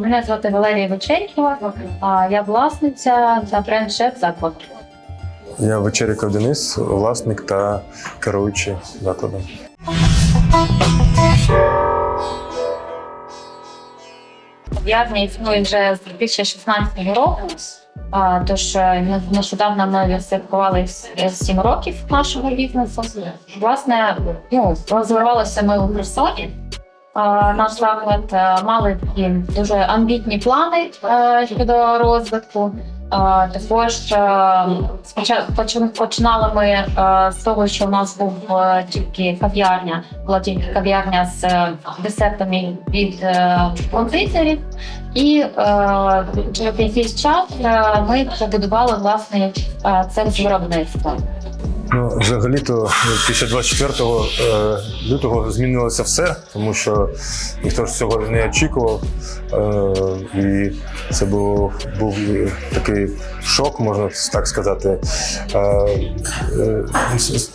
Мене звати Валерія Вечерькова, я власниця та бренд-шеф закладу. Я Вечеріков Денис, власник та керуючий закладом. Кав'ярня існує вже з 2016 року. Тож е, нещодавно ми святкували с- сім років нашого бізнесу. Власне, ну, розвивалися ми у Херсоні. А, Наш заклад е, мали такі дуже амбітні плани е, щодо розвитку. Також е, починали ми е, з того, що в нас був е, тільки кав'ярня, була тільки кав'ярня з е, десертами від е, кондитерів. І е, через якийсь час е, ми побудували власний е, цех з виробництва. Ну, взагалі-то після 24 е, лютого змінилося все, тому що ніхто ж цього не очікував. Е, і це був, був такий шок, можна так сказати. Е, е,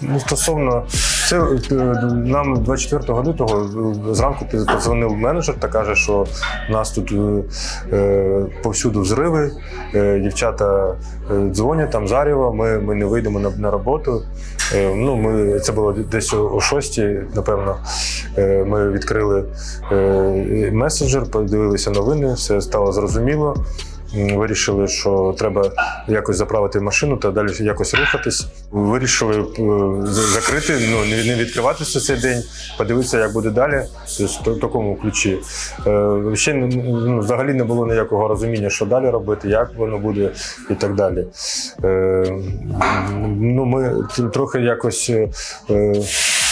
ну, стосовно це е, нам 24 лютого зранку подзвонив менеджер та каже, що у нас тут е, е, повсюду взриви, е, дівчата е, дзвонять там зарєво, ми, ми не вийдемо на, на роботу. Е, Ну, ми, це було десь о 6, напевно. Е, Ми відкрили е, месенджер, подивилися новини, все стало зрозуміло. Вирішили, що треба якось заправити машину та далі якось рухатись. Вирішили е, закрити, ну не не відкриватися цей день, подивитися, як буде далі. Тобто в такому ключі. Е, Ще ну, взагалі не було ніякого розуміння, що далі робити, як воно буде і так далі. Е, Ну, ми трохи якось.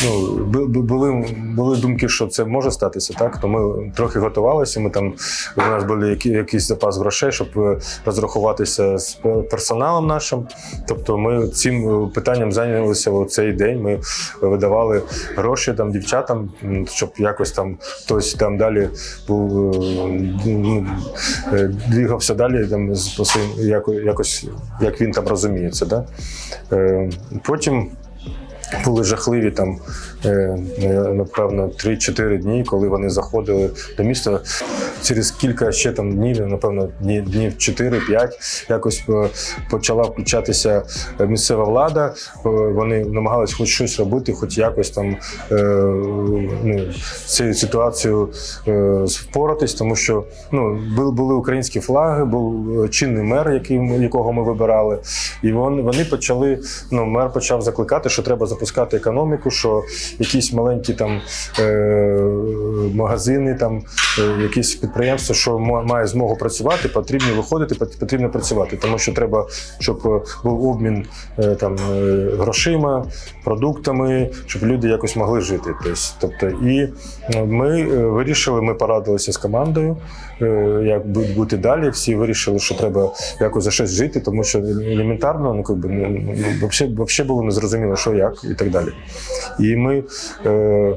Ну, бу- бу- були, були думки, що це може статися, так? То ми трохи готувалися. Ми там у нас були які, якийсь запас грошей, щоб е, розрахуватися з персоналом нашим. Тобто, ми цим е, питанням зайнялися у цей день. Ми видавали гроші там дівчатам, щоб якось там хтось там далі був е, ну, двігався далі там з якось, як він там розуміє це. Да? Е, Потім були жахливі там, напевно, 3-4 дні, коли вони заходили до міста. Через кілька ще там днів, напевно, дні- днів 4-5, якось е, почала включатися місцева влада. Е, Вони намагалися хоч щось робити, хоч якось там е, ну, ситуацією е, впоратись, тому що ну, були, українські флаги, був е, чинний мер, який, якого ми вибирали. І вони почали, ну, мер почав закликати, що треба запускати економіку, що якісь маленькі там е, магазини, там е, якісь підприємства, що має змогу працювати, потрібно виходити, потрібно працювати, тому що треба, щоб е, був обмін там грошима, продуктами, щоб люди якось могли жити. Тобто, тобто і ми вирішили, ми порадилися з командою, як бути далі. Всі вирішили, що треба якось за щось жити, тому що елементарно, ну якби ну, ну, взагалі, взагалі було незрозуміло, що як і так далі. І ми. Е,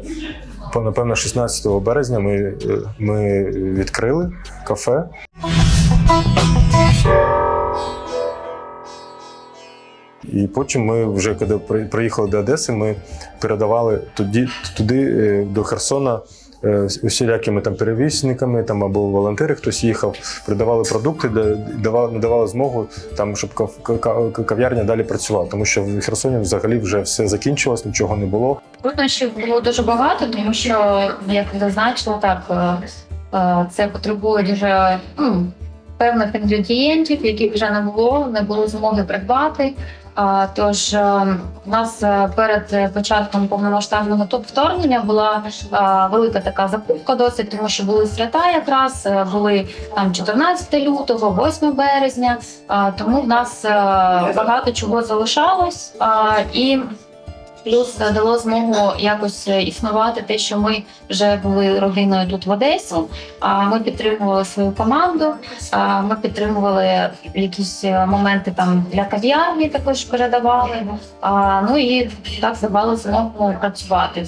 по- Напевно, 16 березня ми, е, ми відкрили кафе. І потім ми вже коли при- приїхали до Одеси, ми передавали туди, туди е, до Херсона усілякими там перевізниками, там або волонтери, хтось їхав, передавали продукти, давали, надавали змогу там, щоб кав- кав'ярня далі працювала. Тому що в Херсоні взагалі вже все закінчилось, нічого не було. Труднощів було дуже багато, тому що, як ви зазначили, так е, е, це потребує дуже ну, певних інгредієнтів, яких вже не було, не було змоги придбати. Тож е, у нас е, перед початком повномасштабного топ вторгнення була е, велика така закупка досить, тому що були свята якраз, е, були там 14 лютого, 8 березня. Тому в нас е, багато чого залишалось. І Плюс дало змогу якось е, існувати те, що ми вже були родиною тут в Одесі. А ми підтримували свою команду. Ми підтримували якісь е, моменти там для кав'ярні, також передавали. Ну і так давали змогу працювати.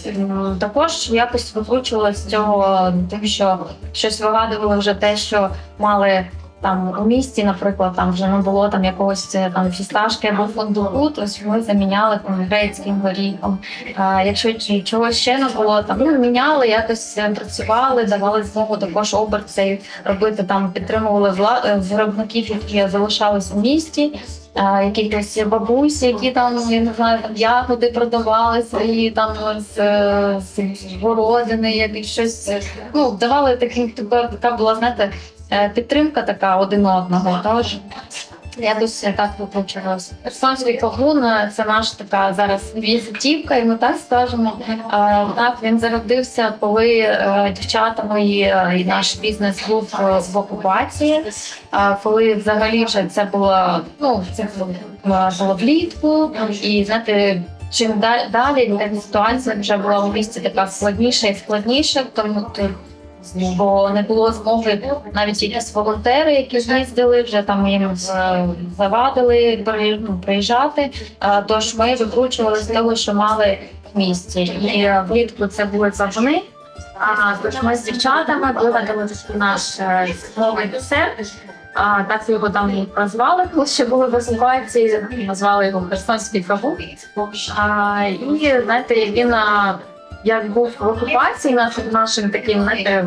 Також якось викручувалося з цього тим, що щось вигадували вже те, що мали там у місті, наприклад, там вже не було там якогось е, там фісташки або фундуку, то ми заміняли там грецьким горіхом. А якщо чогось ще не було, там ну міняли, якось е, працювали, давали змогу також оберт цей робити там, підтримували вла- е, виробників, які залишались у місті. А, якихось бабусі, які там я не знаю, там ягоди продавали свої там з, з городини, якісь щось ну давали такі така, була знаєте підтримка така один одного. Тож якось так вийшло. Херсонський кавун е, це наша така зараз візитівка, і ми так скажемо. Е, Так він зародився, коли е, дівчата мої е, і наш бізнес був е, в окупації. А коли взагалі вже це було ну це було, е, влітку, і знаєте. Чим да- далі та ситуація вже була у місті така складніша і складніша, тому то- бо не було змоги навіть якісь волонтери, які їздили, вже там їм е, завадили ну, приїжджати. Тож ми викручували з того, що мали в. І е, влітку це були кавуни. А тож ми з дівчатами вигадали наш е, новий десерт. А, так його там прозвали, коли ще були в окупації, назвали його Херсонський кавун. А, і знаєте, він як був в окупації, наш, нашим таким знаєте,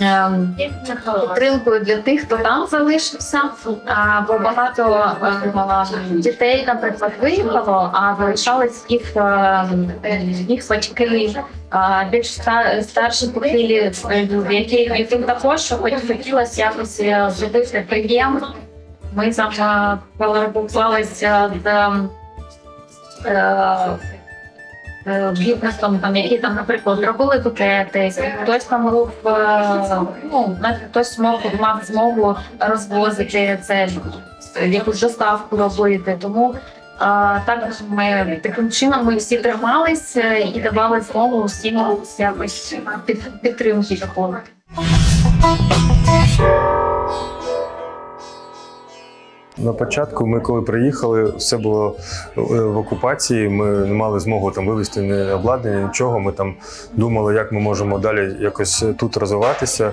ем, підтримкою для тих, хто там залишився. Бо багато е, дітей, наприклад, виїхало, а залишались їх, е, їх батьки. Більш ста- старші похилі які яким також хоч хотілося якось е, зробити приємно. Ми там е, з е, там які там, наприклад, робили букети, хтось там був е, ну, хтось мог мав змогу розвозити це, якусь доставку робити. Тому а, так ми таким чином ми всі тримались е, і давали змогу всім якось під, підтримки. На початку ми коли приїхали, все було е, в окупації. Ми не мали змогу там вивезти ні обладнання, нічого. Ми там думали, як ми можемо далі якось тут розвиватися.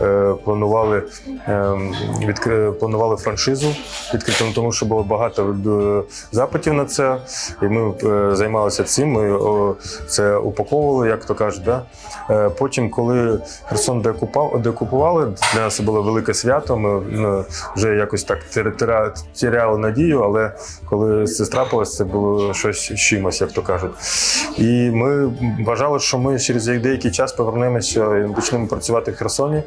Е, Планували ем, відкри... планували франшизу відкрити, ну, тому що було багато е, запитів на це, і ми займалися цим. Ми це упаковували, як то кажуть. Да? Потім, коли Херсон деокупав, деокупували, для нас було велике свято. Ми ну, вже якось так теряли надію, але коли це трапилось, це було щось чимось, як то кажуть. І ми вважали, що ми через деякий час повернемося і почнемо працювати в Херсоні.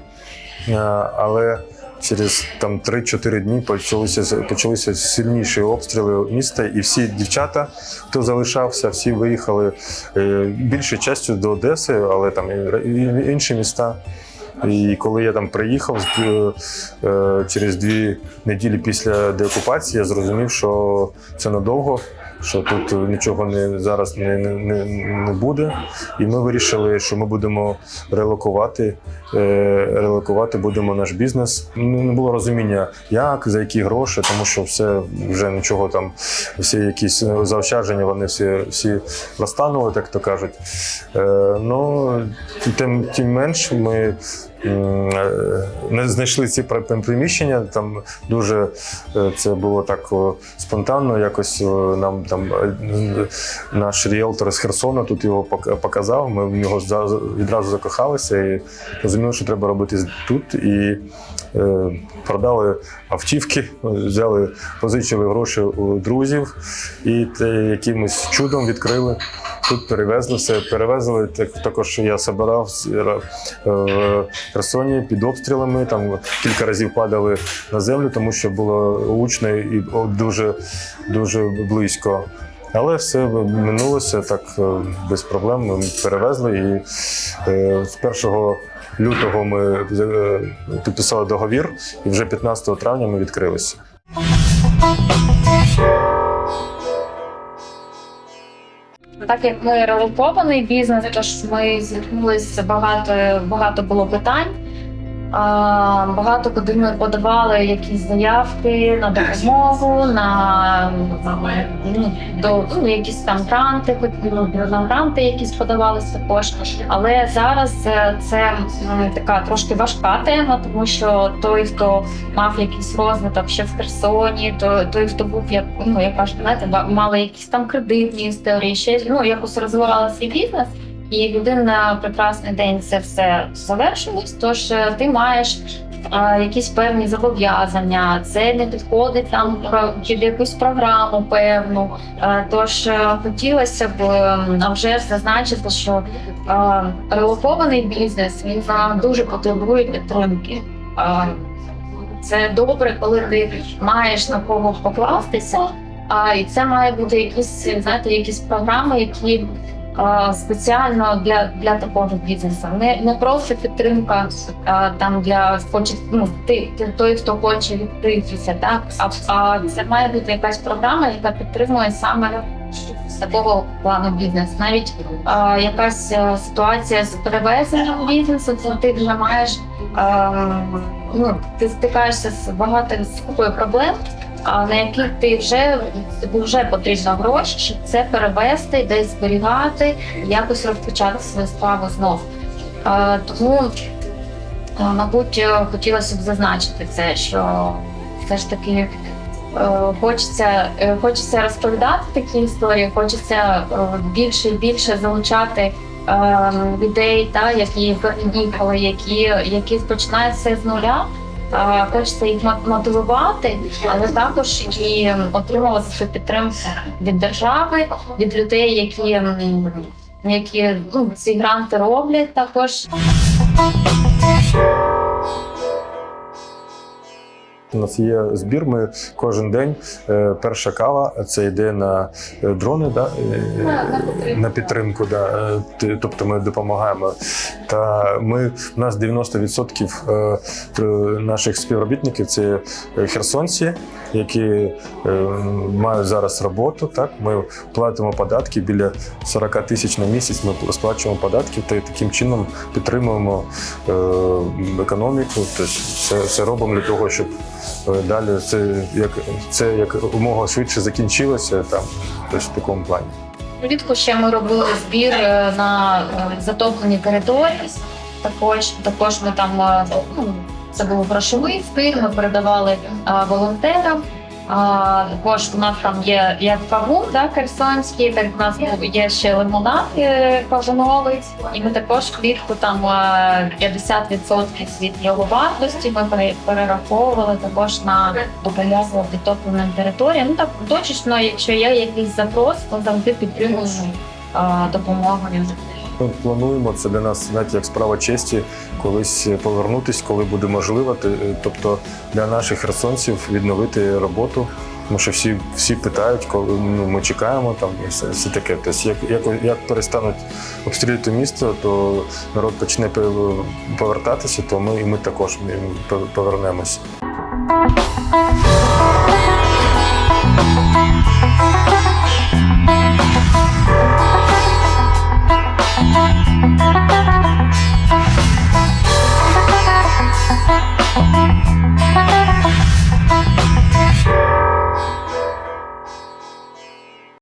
Е, Але через там 3-4 дні почалися, почалися сильніші обстріли міста, і всі дівчата, хто залишався, всі виїхали е, більшою частю до Одеси, але там і інші міста. І коли я там приїхав з- е, через дві неділі після деокупації, я зрозумів, що це надовго, що тут нічого не зараз не, не, не, буде. І ми вирішили, що ми будемо релокувати, е, релокувати будемо наш бізнес. Ну, Не було розуміння, як, за які гроші, тому що все вже нічого там, всі якісь заощадження, вони всі, всі розтанули, так то кажуть. Е, ну, тим, тим менш, ми е, не знайшли ці при- приміщення. Там дуже е, це було так спонтанно. Якось нам там е, наш ріелтор з Херсона тут його пок- показав. Ми в нього відразу закохалися і розуміли, що треба робити тут. І е, продали автівки, взяли, позичили гроші у друзів і те, якимось чудом відкрили. Тут перевезли все, перевезли. Так, також я собирав е, в Херсоні під обстрілами. Там кілька разів падали на землю, тому що було гучно і дуже, дуже близько. Але все минулося так е, без проблем. Ми перевезли і е, з 1 лютого ми е, підписали договір, і вже 15 травня ми відкрилися. Так як ми релокований бізнес, тож ми зіткнулися багато багато було питань. Багато куди ми подавали якісь заявки на допомогу, на ну, до ну, якісь там гранти, ну, на гранти якісь подавалися також. Але зараз е, це така трошки важка тема, тому що той, хто мав якийсь розвиток ще в Херсоні, то той, хто був як ну як кажуть, знаєте, мали якісь там кредитні історії, ще ну якось розвивала свій бізнес. І один е, прекрасний день це все завершилось. Тож е, ти маєш е, якісь певні зобов'язання, це не підходить там під якусь програму певну. Е, Тож хотілося б а вже зазначити, що е, релокований бізнес він е, дуже потребує підтримки. Е, Це добре, коли ти маєш на кого покластися. А і це має бути якісь, знаєте, якісь програми, які а, спеціально для, для такого бізнесу. Не, не просто підтримка а, там для хоче, ну, ти, той, хто хоче відкритися, так а, а це має бути якась програма, яка підтримує саме такого плану бізнес. Навіть а, якась а, ситуація з перевезенням бізнесу, це ти вже маєш а, ну, ти стикаєшся з багато з купою проблем а на яких ти вже вже потрібно гроші, щоб це перевести, десь зберігати, якось розпочати свою справу знов. Е, тому, е, мабуть, е, хотілося б зазначити це, що все ж таки хочеться, хочеться розповідати такі історії, хочеться більше і більше залучати. Людей, та, які переїхали, які, які починають все з нуля, Е, це їх мо- мотивувати, але також і отримувати цю підтримку від держави, від людей, які, які ну, ці гранти роблять також. У нас є збір. Ми кожен день е, перша кава це йде на е, дрони, да? е, На- підтримку. на підтримку. Да? Тобто ми допомагаємо. Та ми у нас 90% е, наших співробітників це херсонці, які мають зараз роботу. Так, ми платимо податки біля 40 тисяч на місяць. Ми сплачуємо податки та таким чином підтримуємо економіку. Тобто це, це робимо для того, щоб далі це як це як умога швидше закінчилося там, тож в такому плані. Влітку ще ми робили збір е, на е, затоплені території. Також, також ми там е, ну, це був грошовий збір, ми передавали е, волонтерам. Також у нас там є як кавун, да, херсонський, так у нас є ще лимонад е, кавуновий, і ми також влітку там е, 50% від його вартості ми перераховували також на допомогу підтопленим територіям. Ну так точечно, якщо є якийсь запрос, то завжди підтримуємо е, допомогою. Ми плануємо це для нас, знаєте, як справа честі, колись повернутись, коли буде можливо. Тобто для наших херсонців відновити роботу. Тому що всі, всі питають, коли ну, ми чекаємо там і все, все таке. Тобто, як, як, як перестануть обстрілювати місто, то народ почне повертатися, то ми і ми також повернемося.